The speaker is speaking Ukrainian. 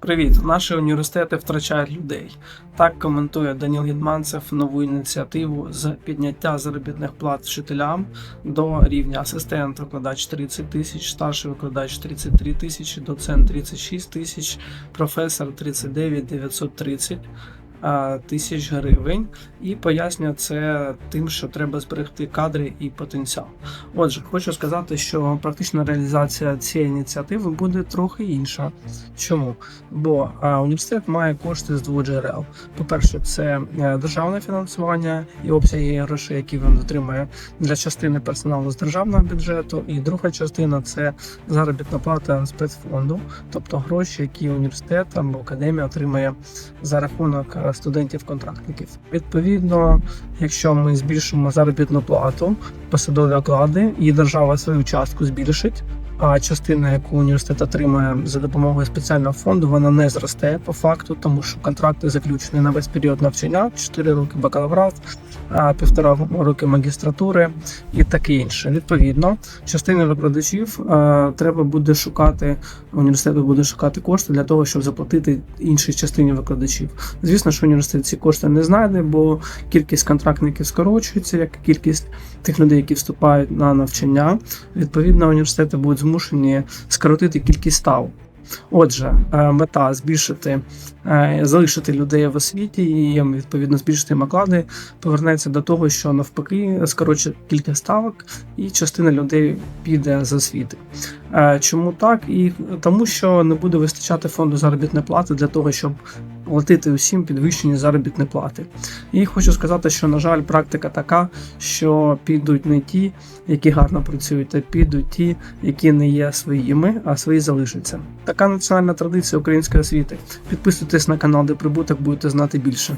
Привіт! Наші університети втрачають людей. Так коментує Даніл Гідманцев нову ініціативу з підняття заробітних плат вчителям до рівня асистент викладач 30 тисяч, старший викладач 33 тисячі, доцент 36 тисяч, професор 39 930 а, тисяч гривень. І пояснює це тим, що треба зберегти кадри і потенціал. Отже, хочу сказати, що практична реалізація цієї ініціативи буде трохи інша. Чому? Бо а, університет має кошти з двох джерел. По-перше, це е, державне фінансування і обсяги грошей, які він отримує для частини персоналу з державного бюджету. І друга частина це заробітна плата спецфонду, тобто гроші, які університет або академія отримує за рахунок е, студентів-контрактників. Відповідно, якщо ми збільшимо заробітну плату, посадові оклади, і держава свою частку збільшить. А частина, яку університет отримує за допомогою спеціального фонду, вона не зросте по факту, тому що контракти заключені на весь період навчання: 4 роки бакалаврат, півтора роки магістратури і таке інше. Відповідно, частина викладачів треба буде шукати. Університет буде шукати кошти для того, щоб заплатити іншій частині викладачів. Звісно, що університет ці кошти не знайде, бо кількість контрактників скорочується, як кількість тих людей, які вступають на навчання. Відповідно, університети будуть змушені скоротити кількість ставок. Отже, е, мета збільшити, е, залишити людей в освіті і відповідно збільшити маклади, повернеться до того, що навпаки скорочить кілька ставок, і частина людей піде з освіти. Е, Чому так? І тому, що не буде вистачати фонду заробітної плати для того, щоб платити усім підвищені заробітні плати. І хочу сказати, що на жаль, практика така, що підуть не ті, які гарно працюють, а підуть ті, які не є своїми, а свої залишаться. Така національна традиція української освіти. Підписуйтесь на канал, де прибуток будете знати більше.